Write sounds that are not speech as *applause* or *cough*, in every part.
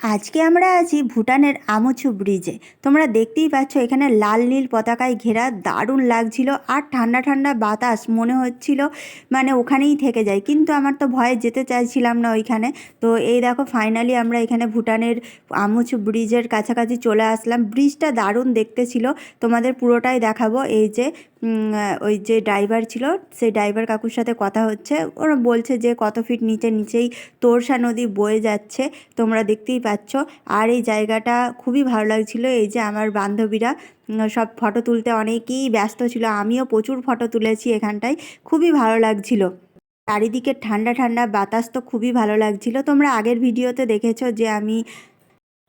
আজকে আমরা আছি ভুটানের আমুচু ব্রিজে। তোমরা দেখতেই পাচ্ছ, এখানে লাল নীল পতাকায় ঘেরা দারুণ লাগছিল আর ঠান্ডা ঠান্ডা বাতাস মনে হচ্ছিল মানে ওখানেই থেকে যায়। কিন্তু আমার তো ভয়ে যেতে চাইছিলাম না ওইখানে। তো এই দেখো ফাইনালি আমরা এখানে ভুটানের আমুচু ব্রিজের কাছাকাছি চলে আসলাম। ব্রিজটা দারুণ দেখতে ছিল। তোমাদের পুরোটাই দেখাবো। এই যে ওই যে ড্রাইভার ছিল, সেই ড্রাইভার কাকুর সাথে কথা হচ্ছে। ওরা বলছে যে কত ফিট নিচে নিচেই তোরসা নদী বয়ে যাচ্ছে। তোমরা দেখতেই পাচ্ছ আর এই জায়গাটা খুবই ভালো লাগছিল। এই যে আমার বান্ধবীরা সব ফটো তুলতে অনেকেই ব্যস্ত ছিল। আমিও প্রচুর ফটো তুলেছি এখানটায়। খুবই ভালো লাগছিল। চারিদিকে ঠান্ডা ঠান্ডা বাতাস তো খুবই ভালো লাগছিল। তোমরা আগের ভিডিওতে দেখেছ যে আমি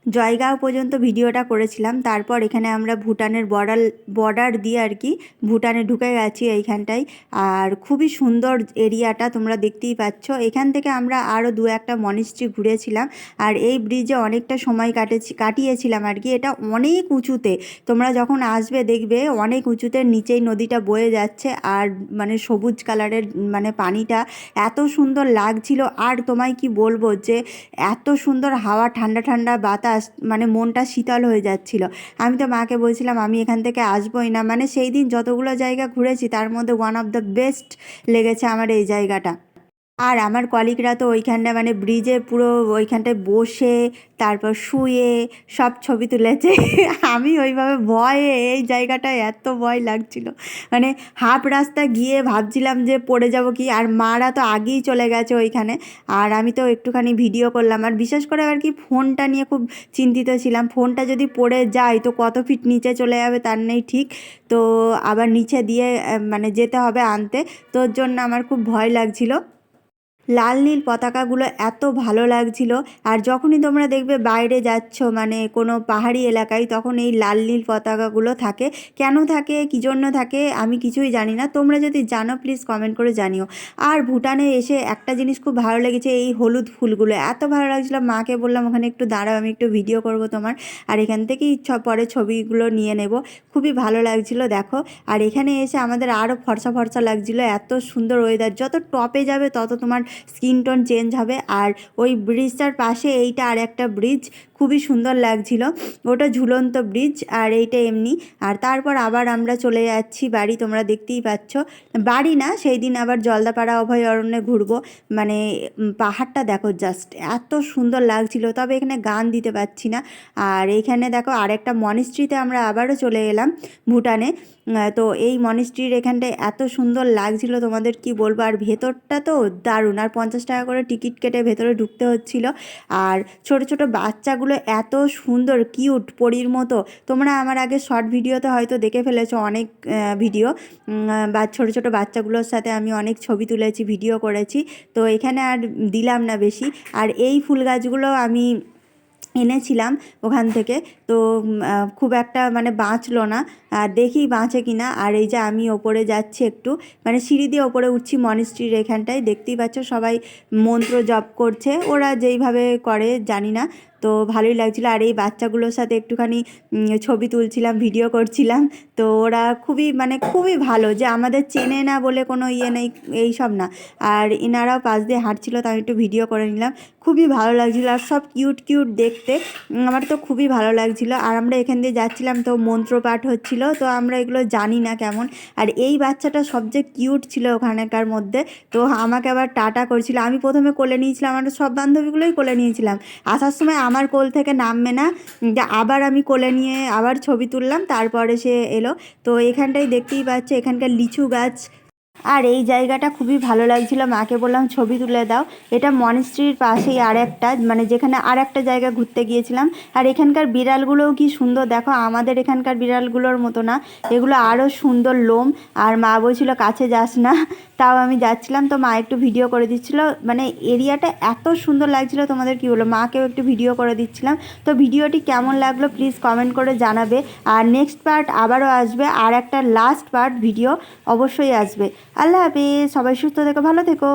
জয়গাঁও পর্যন্ত ভিডিওটা করেছিলাম। তারপর এখানে আমরা ভুটানের বর্ডার বর্ডার দিয়ে আর কি ভুটানে ঢুকে গেছি এইখানটায়। আর খুবই সুন্দর এরিয়াটা তোমরা দেখতেই পাচ্ছ। এখান থেকে আমরা আরও দু একটা মনিস্ট্রি ঘুরেছিলাম। আর এই ব্রিজে অনেকটা সময় কাটেছি, কাটিয়েছিলাম আর কি। এটা অনেক উঁচুতে। তোমরা যখন আসবে দেখবে অনেক উঁচুতে নিচেই নদীটা বয়ে যাচ্ছে। আর মানে সবুজ কালারের মানে পানিটা এত সুন্দর লাগছিল। আর তোমায় কি বলব যে এত সুন্দর হাওয়া, ঠান্ডা ঠান্ডা বাতাস মানে মনটা শীতল হয়ে যাচ্ছিল। আমি তো মাকে বলছিলাম, আমি এখান থেকে আসবোই না। মানে সেই দিন যতগুলো জায়গা ঘুরেছি, তার মধ্যে ওয়ান অফ দ্য বেস্ট লেগেছে আমার এই জায়গাটা। আর আমার কলিগরা তো ওইখানটা মানে ব্রিজে পুরো ওইখানটায় বসে, তারপর শুয়ে, সব ছবি তুলেছে। *laughs* আমি ওইভাবে ভয়ে এই জায়গাটায় এত ভয় লাগছিল। মানে হাফ রাস্তা গিয়ে ভাবছিলাম যে পড়ে যাব কি, আর মারা তো আগেই চলে গেছে ওইখানে। আর আমি তো একটুখানি ভিডিও করলাম। আর বিশেষ করে আর কি ফোনটা নিয়ে খুব চিন্তিত ছিলাম। ফোনটা যদি পড়ে যায় তো কত ফিট নিচে চলে যাবে তার নেই ঠিক। তো আবার নিচে দিয়ে মানে যেতে হবে আনতে। তোর জন্য আমার খুব ভয় লাগছিল। লাল নীল পতাকাগুলো এত ভালো লাগছিল। আর যখনই তোমরা দেখবে বাইরে যাচ্ছ মানে কোনো পাহাড়ি এলাকায়, তখন এই লাল নীল পতাকাগুলো থাকে। কেন থাকে? কী জন্য থাকে? আমি কিছুই জানি না। তোমরা যদি জানো প্লিজ কমেন্ট করে জানিও। আর ভুটানে এসে একটা জিনিস খুব ভালো লেগেছে, এই হলুদ ফুলগুলো। এত ভালো লাগছিল, মাকে বললাম, ওখানে একটু দাঁড়াও, আমি একটু ভিডিও করব তোমার। আর এখান থেকেই পরে ছবিগুলো নিয়ে নেব। খুবই ভালো লাগছিল, দেখো। আর এখানে এসে আমাদের আরও ফর্সা ফর্সা লাগছিল, এত সুন্দর ওয়েদার যত টপে যাবে, তত তোমার স্কিন টোন চেঞ্জ হবে। আর ওই ব্রিজটার পাশে এইটা আর একটা ব্রিজ খুবই সুন্দর লাগছিল। ওটা ঝুলন্ত ব্রিজ আর এইটা এমনি। আর তারপর আবার আমরা চলে যাচ্ছি বাড়ি, তোমরা দেখতেই পাচ্ছ। বাড়ি না সেই দিন আবার জলদাপাড়া অভয়ারণ্যে ঘুরবো। মানে পাহাড়টা দেখো জাস্ট এত সুন্দর লাগছিল, তবে এখানে গান দিতে পারছি না। আর এইখানে দেখো আরেকটা মনিস্ট্রিতে আমরা আবারও চলে এলাম ভুটানে। তো এই মনিস্ট্রির এখানটায় এত সুন্দর লাগছিল, তোমাদের কি বলব? আর ভেতরটা তো দারুণ। আর পঞ্চাশ টাকা করে টিকিট কেটে ভেতরে ঢুকতে হচ্ছিল। আর ছোট ছোট বাচ্চাগুলো এত সুন্দর, কিউট পরীর মতো। তোমরা আমার আগে শর্ট ভিডিওতে হয়তো দেখে ফেলেছো অনেক ভিডিও। বা ছোট ছোট বাচ্চাগুলোর সাথে আমি অনেক ছবি তুলেছি, ভিডিও করেছি। তো এখানে আর দিলাম না বেশি। আর এই ফুল গাছগুলো আমি এনেছিলাম ওখান থেকে। তো খুব একটা মানে বাঁচলো না। দেখি বাঁচে কি না আর এই যে আমি ওপরে যাচ্ছি একটু মানে সিঁড়ি দিয়ে ওপরে উঠছি মনিস্ট্রির এখানটায়। দেখতেই পাচ্ছ সবাই মন্ত্র জপ করছে। ওরা যেইভাবে করে, জানি না। তো ভালোই লাগছিল। আর এই বাচ্চাগুলোর সাথে একটুখানি ছবি তুলছিলাম, ভিডিও করছিলাম। তো ওরা খুবই মানে খুবই ভালো যে আমাদের চেনে না বলে কোনো ইয়ে নেই, এই সব না। আর এনারাও পাশ দিয়ে হাঁটছিল, তো আমি একটু ভিডিও করে নিলাম। খুবই ভালো লাগছিল, আর সব কিউট কিউট দেখতে। আমার তো খুবই ভালো লাগছিল। আর আমরা এখান দিয়ে যাচ্ছিলাম, তো মন্ত্রপাঠ হচ্ছিল, তো আমরা এগুলো জানি না কেমন। আর এই বাচ্চাটা সবচেয়ে কিউট ছিল ওখানেকার মধ্যে, তো আমাকে আবার টাটা করছিল। আমি প্রথমে কোলে নিয়েছিলাম, আমার সব বান্ধবীগুলোই কোলে নিয়েছিলাম। আসার সময় আমার কোল থেকে নামবে না। আবার আমি কোলে নিয়ে আবার ছবি তুললাম, তারপরে সে এলো। তো এখানটাই দেখতেই পাচ্ছে, এখানকার লিচু গাছ আর এই জায়গাটা খুবই ভালো লাগছিল। মাকে বললাম, ছবি তুলে দাও। এটা মনিস্ট্রির পাশেই আর একটা মানে যেখানে আর একটা জায়গা ঘুরতে গিয়েছিলাম। আর এখানকার বিড়ালগুলোও কি সুন্দর, দেখো আমাদের এখানকার বিড়ালগুলোর মতো না। এগুলো আরও সুন্দর লোম। আর মা বলছিল, কাছে যাস না। তাও আমি যাচ্ছিলাম। তো মা একটু ভিডিও করে দিচ্ছিল। মানে এরিয়াটা এত সুন্দর লাগছিল, তোমাদের কি বলো মাকেও একটু ভিডিও করে দিচ্ছিলাম। তো ভিডিওটি কেমন লাগল প্লিজ কমেন্ট করে জানাবে। আর নেক্সট পার্ট আবারও আসবে। আর একটা লাস্ট পার্ট ভিডিও অবশ্যই আসবে। আল্লাহ হাফিজ সবাই সুস্থ থেকো ভালো থেকো।